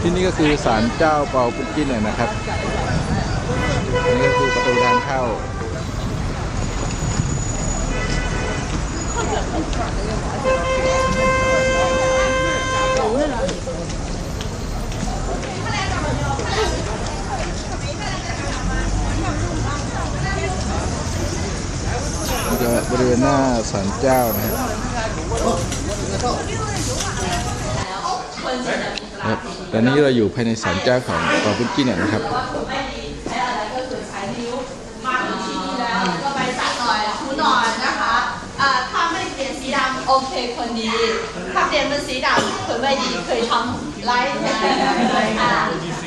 ที่นี่ก็คือศาลเจ้าเปาปุกกินเนี่ยนะครับอันนี่ก็คือประตูทางเข้านี่ก็บริเวณหน้าศาลเจ้านะครับ ตอนนี้เราอยู่ภายในศาลเจ้าของเปาปุกกินเนี่ยนะครับมาถึงที่นี่แล้วก็ไปสระหน่อยถูหน่อยนะคะเอ่อถ้าไม่เปลี่ยนสีดำโอเคคนดีถ้าเปลี่ยนเป็นสีดำคนไม่ดีเคยทำไลฟ์อ่า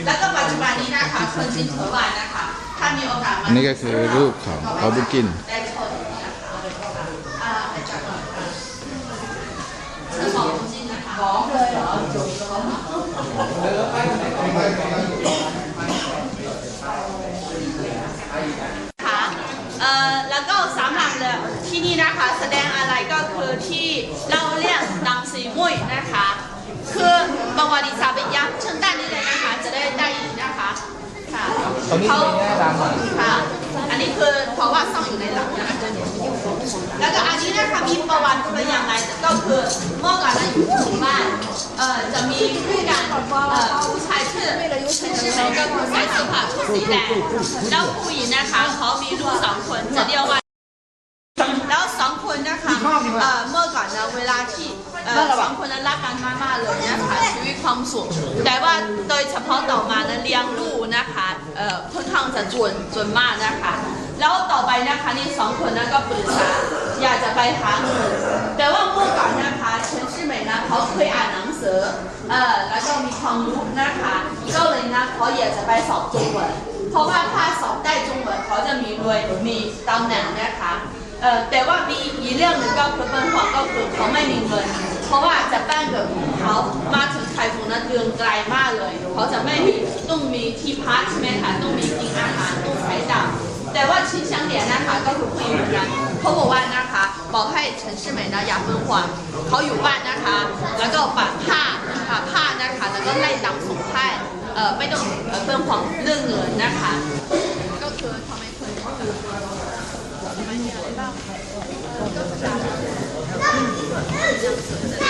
แล้วก็ปัจจุบันนี้นะคะคนจินเถอวานนะคะถ้ามีโอกาสมาอันนี้ก็คือรูปของเปาปุกกิน ได้ชมนะคะอ่าไปจับหน่อยค่ะซื้อของจริงนะคะของเลยเหรอ ค่ะเอ่อแล้วก็สำหรับเลยที่นี่นะคะแสดงอะไรก็คือที่เราเรียกดังสีมุ้ยนะคะ คือประวัติศาสตร์เป็นยักษ์เชิงด้านนี้เลยนะคะ จะได้ได้ยินนะคะค่ะตรงนี้เขาเป็นแง่ดำอะค่ะ อันนี้คือเพราะว่าซ่อนอยู่ในหลังนะคะแล้วก็อันนี้นะคะมีประวัติเป็นอย่างไรก็คือเมื่อก่อนนั้นอยู่หมู่บ้านเอ่อจะมีคู่กัน เอ่อผู้ชายชื่อชื่ไหนก็คือใส่เสื้อผ้าชุดสีแดงแล้วผู้หญิงนะคะเขามีลูกสองคนจะเรียกว่าแล้วสองคนนะคะเอ่อเมื่อก่อนนะเวลาที่เอ่อสองคนนั้นรักกันมากๆเลยนะคะชีวิตความสุขแต่ว่าโดยเฉพาะต่อมานะเลี้ยงลูกนะคะเอ่อค่อนข้างจะจวนจวนมากนะคะ แล้วต่อไปนะคะนี่สองคนนั้นก็ปรึกษาอยากจะไปหาเงิน เอ่อแล้วก็มีความรู้นะคะก็เลยนะเขาอยากจะไปสอบจงเวนเพราะว่าถ้าสอบได้จงเวนเขาจะมีรวยมีตำแหน่งนะคะ เอ่อแต่ว่ามีอีกเรื่องหนึ่งก็คือเป็นห่วงก็คือเขาไม่มีเงิน เพราะว่าจะบ้านเกิดของเขามาถึงไทยฟูนั้นเดือนไกลมากเลย เขาจะไม่มีต้องมีที่พักใช่ไหมคะต้องมีกินอาหารต้องใช้ดาวแต่ว่าชิงช่างเหรียญนะคะก็คือผู้หญิงเหมือนกันเขาบอกว่านะคะบอกให้陈世美นะอย่าเป็นห่วงเขาอยู่บ้านนะคะ แล้วก็把ผ้า อไม่ต้องเพิ่มของเรื่องเงินนะคะ ก็คือทำไมคนคือทำไมมีอะไรบ้างก็คือ